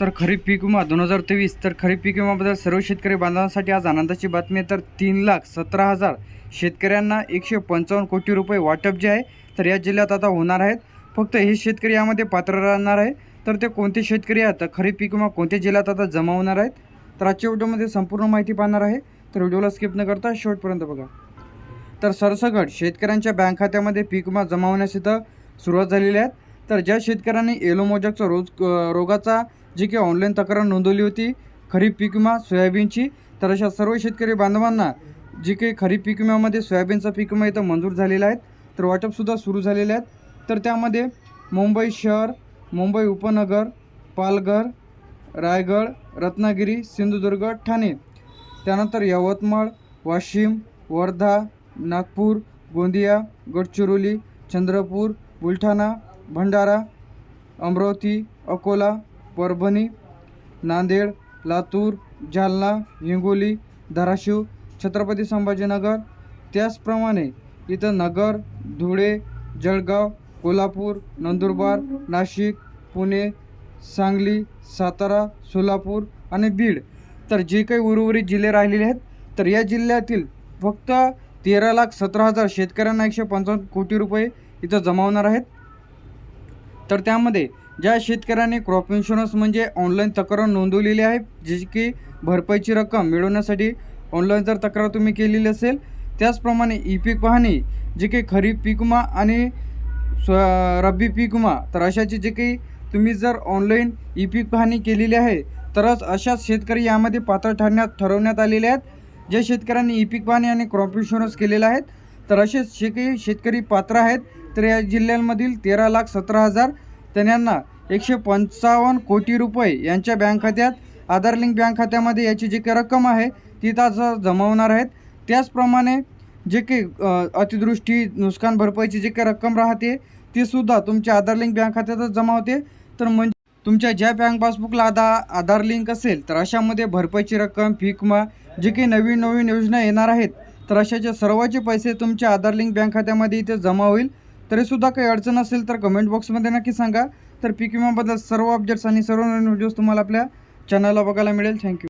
तर खरीप पीक विमा दोन हजार तेवीस तर खरीप पीक विमाबद्दल सर्व शेतकरी बांधवांसाठी आज आनंदाची बातमी आहे. तर तीन लाख सतरा हजार शेतकऱ्यांना एकशे पंचावन्न कोटी रुपये वाटप जे आहे तर या जिल्ह्यात आता होणार आहेत. फक्त हे शेतकरी यामध्ये पात्र राहणार आहे. तर ते कोणते शेतकरी आहेत? तर खरीप पीक विमा कोणत्या जिल्ह्यात आता जमा होणार आहेत? तर आजच्या व्हिडिओमध्ये संपूर्ण माहिती पाहणार आहे. तर व्हिडिओला स्किप न करता शेवटपर्यंत बघा. तर सरसकट शेतकऱ्यांच्या बँक खात्यामध्ये पीक विमा जमा होण्यास इथं सुरुवात झालेली आहे. तर ज्या शेतकऱ्यांनी एलोमोजॅकचा रोज रोगाचा जी काही ऑनलाईन तक्रार नोंदवली होती खरीप पीक विमा सोयाबीनची तर अशा सर्व शेतकरी बांधवांना जी काही खरीप पीक विम्यामध्ये सोयाबीनचा पीक विमा इथं मंजूर झालेला आहे तर वाटपसुद्धा सुरू झालेले आहेत. तर त्यामध्ये मुंबई शहर मुंबई उपनगर पालघर रायगड रत्नागिरी सिंधुदुर्ग ठाणे त्यानंतर यवतमाळ वाशिम वर्धा नागपूर गोंदिया गडचिरोली चंद्रपूर बुलढाणा भंडारा अमरावती अकोला परभणी नांदेड लातूर जालना हिंगोली धाराशिव छत्रपती संभाजीनगर. त्याचप्रमाणे इथं नगर धुळे जळगाव कोल्हापूर नंदुरबार नाशिक पुणे सांगली सातारा सोलापूर आणि बीड. तर जे काही उर्वरित जिल्हे राहिलेले आहेत तर या जिल्ह्यातील फक्त तेरा लाख सतरा हजार शेतकऱ्यांना एकशे पंचावन्न कोटी रुपये इथं जमावणार आहेत. तर त्यामध्ये ज्या शेतकऱ्यांनी क्रॉप इन्शुरन्स म्हणजे ऑनलाईन तक्रार नोंदवलेली आहे जी की भरपाईची रक्कम मिळवण्यासाठी ऑनलाईन जर तक्रार तुम्ही केलेली असेल त्याचप्रमाणे ई पीक पाहणी जे काही खरीप पीक विमा आणि स्व रब्बी पीक विमा तर अशाची जे काही तुम्ही जर ऑनलाईन ई पीक पाहणी केलेली आहे तरच अशाच शेतकरी यामध्ये पात्र ठरण्यात ठरवण्यात आलेले आहेत ज्या शेतकऱ्यांनी ई पीक पाहणी आणि क्रॉप इन्शुरन्स केलेला आहेत. तर असेच जे काही शेतकरी पात्र आहेत. तर या जिल्ह्यांमधील तेरा लाख सतरा हजार त्यांना एकशे पंचावन्न कोटी रुपये यांच्या बँक खात्यात आधार लिंक बँक खात्यामध्ये याची जी काही रक्कम आहे ती तास जमा होणार आहेत. त्याचप्रमाणे जे काही अतिदृष्टी नुकसान भरपाईची जी काही रक्कम राहते ती सुद्धा तुमच्या आधार लिंक बँक खात्यातच जमा होते तर म्हणजे तुमच्या ज्या बँक पासबुकला आधा आधार लिंक असेल तर अशामध्ये भरपाईची रक्कम पीक विमा जे काही नवीन नवीन योजना येणार आहेत तर अशाचे सर्वाचे पैसे तुमच्या आधार लिंक बँक खात्यामध्ये इथे जमा होईल. तरीसुद्धा काही अडचण असेल तर कमेंट बॉक्समध्ये नक्की सांगा. तर पीक विमाबद्दल सर्व अपडेट्स आणि सर्व नवीन व्हिडिओज तुम्हाला आपल्या चॅनलला बघायला मिळेल. थँक्यू